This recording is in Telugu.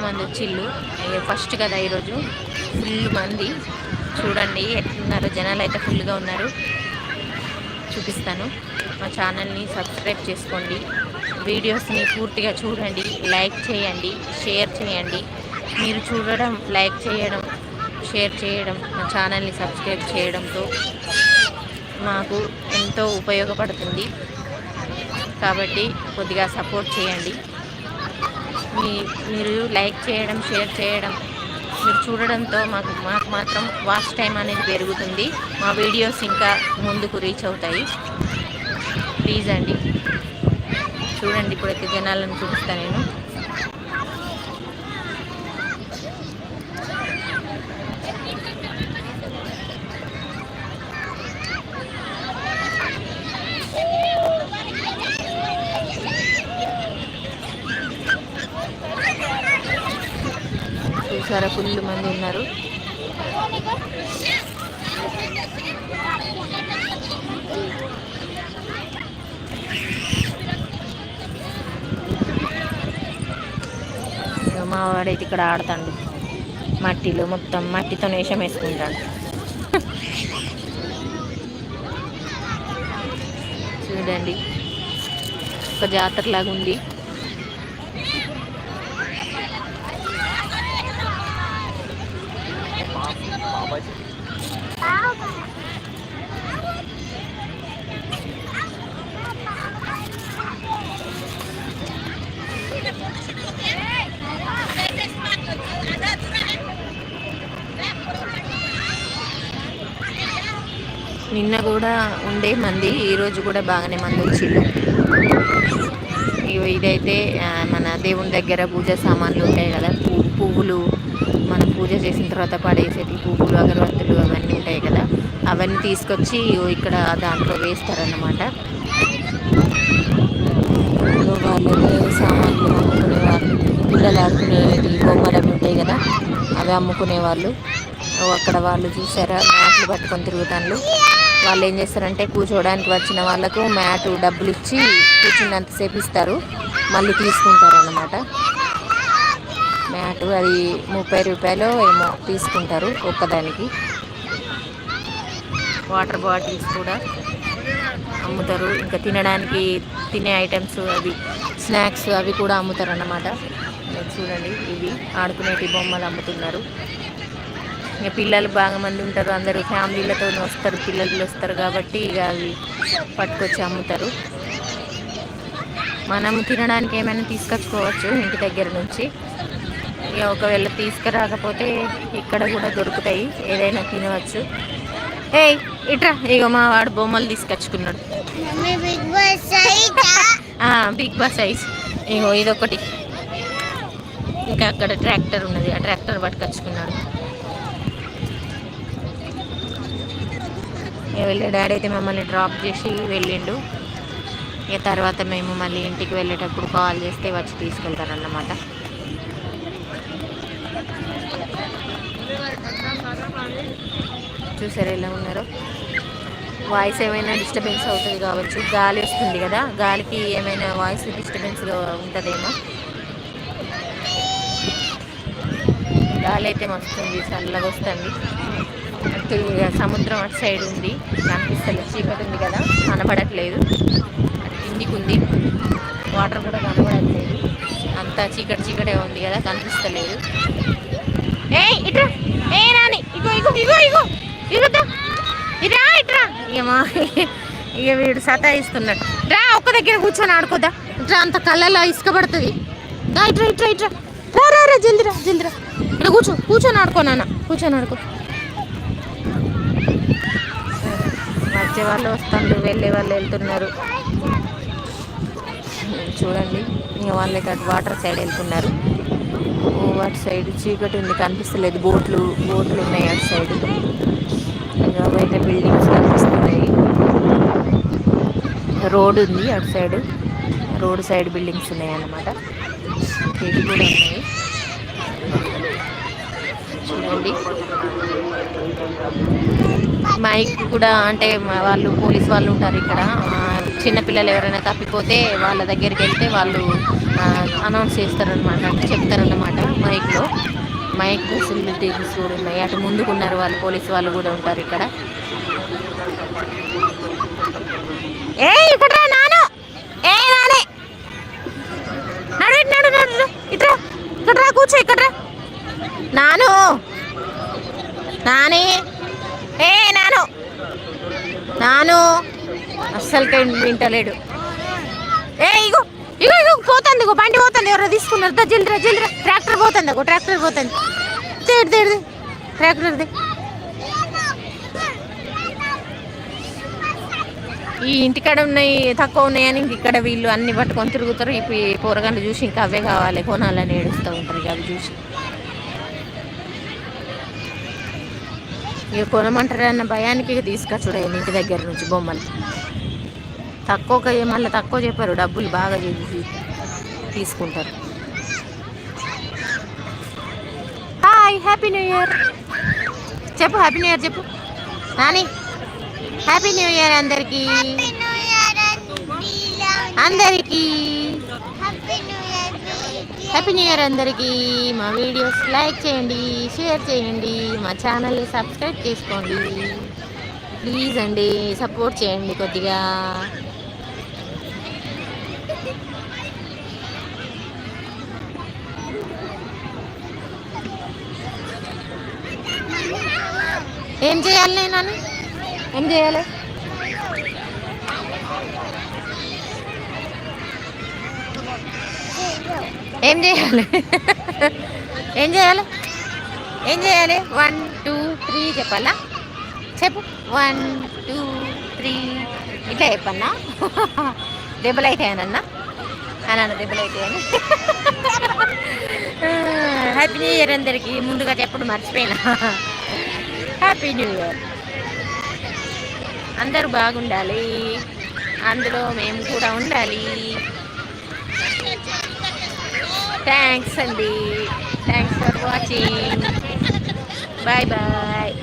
చాలామంది వచ్చిళ్ళు ఇక ఫస్ట్ కదా ఈరోజు. ఫుల్ మంది. చూడండి ఎట్లున్నారు జనాలు అయితే ఫుల్గా ఉన్నారు. చూపిస్తాను. మా ఛానల్ని సబ్స్క్రైబ్ చేసుకోండి. వీడియోస్ని పూర్తిగా చూడండి. లైక్ చేయండి షేర్ చేయండి. మీరు చూడడం లైక్ చేయడం షేర్ చేయడం మా ఛానల్ని సబ్స్క్రైబ్ చేయడంతో మాకు ఎంతో ఉపయోగపడుతుంది. కాబట్టి కొద్దిగా సపోర్ట్ చేయండి. మీ మీరు లైక్ చేయడం షేర్ చేయడం మీరు చూడడంతో మాకు మాకు మాత్రం వాచ్ టైం అనేది పెరుగుతుంది. మా వీడియోస్ ఇంకా ముందుకు రీచ్ అవుతాయి. ప్లీజ్ అండి. చూడండి ఇప్పుడైతే జనాలను చూపిస్తాను నేను. చూసారా ఫుల్ మంది ఉన్నారు. ఇక మా వాడైతే ఇక్కడ ఆడతాడు. మట్టిలో మొత్తం మట్టితో నేషం వేసుకుంటాడు. చూడండి. ఒక జాతర లాగా ఉంది నిన్న కూడా ఉండే మంది ఈరోజు కూడా బాగానే మంది వచ్చిండు ఇగో ఇదైతే మన దేవుని దగ్గర పూజ సామాన్లు ఉంటాయి కదా పువ్వులు మనం పూజ చేసిన తర్వాత పడేసేటి పువ్వులు అగరబత్తులు అవన్నీ ఉంటాయి కదా అవన్నీ తీసుకొచ్చి ఇక్కడ దాంట్లో వేస్తారన్నమాట. ఇగో సామాన్లు అమ్ముకునే వాళ్ళు పిల్లలు ఆడుకునేటి బొమ్మలు ఉంటాయి కదా అవి అమ్ముకునే వాళ్ళు. అక్కడ వాళ్ళు చూసారా మ్యాట్లు పట్టుకొని తిరుగుతాను వాళ్ళు ఏం చేస్తారంటే కూర్చోవడానికి వచ్చిన వాళ్ళకు మ్యాట్ డబ్బులు ఇచ్చి కూర్చున్నంతసేపు ఇస్తారు. మళ్ళీ తీసుకుంటారు అన్నమాట మ్యాట్ అది ముప్పై రూపాయలు ఏమో తీసుకుంటారు ఒక్కదానికి. వాటర్ బాటిల్స్ కూడా అమ్ముతారు. ఇంకా తినడానికి తినే ఐటమ్స్ అవి స్నాక్స్ అవి కూడా అమ్ముతారు అన్నమాట చూడండి ఇవి ఆడుకునేటి బొమ్మలు అమ్ముతున్నారు. ఇక పిల్లలు బాగా మంది ఉంటారు అందరూ ఫ్యామిలీలతో వస్తారు పిల్లలు వస్తారు కాబట్టి ఇక అవి పట్టుకొచ్చి అమ్ముతారు. మనం తినడానికి ఏమైనా తీసుకొచ్చుకోవచ్చు ఇంటి దగ్గర నుంచి. ఇక ఒకవేళ తీసుకురాకపోతే ఇక్కడ కూడా దొరుకుతాయి. ఏదైనా తినవచ్చు. ఏయ్ ఇట్రా ఇక మా వాడు బొమ్మలు తీసుకొచ్చుకున్నాడు. Big boss size? ఇగో ఇదొకటి. ఇంకా అక్కడ ట్రాక్టర్ ఉన్నది. ఆ ట్రాక్టర్ పట్టుకొచ్చుకున్నాడు. వెళ్ళే డాడీ అయితే మమ్మల్ని డ్రాప్ చేసి వెళ్ళిండు. ఇక తర్వాత మేము మళ్ళీ ఇంటికి వెళ్ళేటప్పుడు కాల్ చేస్తే వచ్చి తీసుకెళ్తారన్నమాట. చూసారు ఎలా ఉన్నారో? వాయిస్ ఏమైనా డిస్టర్బెన్స్ అవుతుంది కావచ్చు. గాలి వస్తుంది కదా గాలికి ఏమైనా వాయిస్ డిస్టర్బెన్స్ ఉంటుందేమో. గాలి అయితే వస్తుంది చల్లగా వస్తుంది. అటు సముద్రం అటు సైడ్ ఉంది. కనిపిస్తలేదు చీకటి ఉంది కదా కనబడట్లేదు అటు కిందికి ఉంది వాటర్ కూడా కనబడట్లేదు అంతా చీకటి చీకటే ఉంది కదా కనిపిస్తలేదు. ఏయ్ ఇట్రా. ఏ రాని ఇగో ఇగో ఇగో ఇగో. ఇగో ఇరా ఇట్రా. ఇక మా ఇక వీడు సతాయిస్తున్నాడు. రా ఒక్క దగ్గర కూర్చొని ఆడుకోదా. ఇట్రా అంత కళ్ళలో ఇసుక పడుతుంది. దా ఇట్రా ఇట్రా ఇట్రా. రా రా రా జల్ది రా జల్ది రా. ఇక్కడ కూర్చో కూర్చొని ఆడుకో నాన్న. కూర్చొని ఆడుకో. వచ్చే వాళ్ళు వస్తారు వెళ్ళే వాళ్ళు వెళ్తున్నారు. చూడండి. ఇంకా వాళ్ళు అటు వాటర్ సైడ్ వెళ్తున్నారు. అటు సైడ్ చీకటి ఉంది కనిపిస్తలేదు. బోట్లు బోట్లు ఉన్నాయి అటు సైడ్. ఇంకా బయట బిల్డింగ్స్ కనిపిస్తున్నాయి. రోడ్ ఉంది అటు సైడ్. రోడ్ సైడ్ బిల్డింగ్స్ ఉన్నాయి అన్నమాట ఇవి కూడా ఉన్నాయి. చూడండి. మైక్ కూడా అంటే వాళ్ళు పోలీస్ వాళ్ళు ఉంటారు ఇక్కడ. చిన్నపిల్లలు ఎవరైనా తప్పిపోతే వాళ్ళ దగ్గరికి వెళ్తే వాళ్ళు అనౌన్స్ చేస్తారనమాట అంటే చెప్తారన్నమాట మైక్ మైక్ ఫెసిలిటీస్ కూడా ఉన్నాయి అటు ముందుకున్నారు వాళ్ళు పోలీసు వాళ్ళు కూడా ఉంటారు ఇక్కడ. ఏ ఇక్కడ నాను! ఏ నానే! నడు నడు ఇట్రా ఇక్కడ రా కూర్చో ఇక్కడ రా. నాను! నాని! ఏ నాను! నాను! అస్సలకే వింటలేడు. ఏ ఇగో ఇగో ఇగో పోతుంది ఇగో బండి పోతుంది ఎవరో తీసుకున్నారు. దా జల్దిరా జల్దిరా. ట్రాక్టర్ పోతుంది ఒక ట్రాక్టర్ పోతుంది. తేడు తేడు ట్రాక్టర్ది ఈ ఇంటికాడ ఉన్నాయి తక్కువ ఉన్నాయని ఇక్కడ వీళ్ళు అన్ని పట్టుకొని తిరుగుతారు. ఇప్పుడు ఈ పోరగాళ్ళు చూసి ఇంకా అవే కావాలి కొనాలని ఏడుస్తూ ఉంటారు ఇక అవి చూసి. ఇక కొనమంటారు అన్న భయానికి ఇక తీసుకొచ్చుడే ఇంటి దగ్గర నుంచి బొమ్మలు. తక్కువ మళ్ళీ తక్కువ చెప్పారు డబ్బులు బాగా చేసి తీసుకుంటారు. హాయ్ హ్యాపీ న్యూ ఇయర్ చెప్పు హ్యాపీ న్యూ ఇయర్ చెప్పు. నాని హ్యాపీ న్యూ ఇయర్ అందరికీ. అందరికీ. హ్యాపీ న్యూ ఇయర్ అందరికీ. మా వీడియోస్ లైక్ చేయండి షేర్ చేయండి మా ఛానల్ని సబ్స్క్రైబ్ చేసుకోండి. ప్లీజ్ అండి సపోర్ట్ చేయండి కొద్దిగా. ఏం చేయాలి నేను ఏం చేయాలి? ఏం చేయాలి? ఏం చేయాలి? ఏం చేయాలి? వన్ టూ త్రీ చెప్పాలా? చెప్పు. వన్ టూ త్రీ ఇట్లా చెప్పన్నా? దెబ్బలు అవుతాయనన్నా అన్నాను దెబ్బలు అవుతాయని హ్యాపీ న్యూ ఇయర్ అందరికీ. ముందుగా చెప్పడం మర్చిపోయినా. హ్యాపీ న్యూ ఇయర్ అందరూ బాగుండాలి. అందులో మేము కూడా ఉండాలి. థ్యాంక్స్ అండి thanks for watching bye bye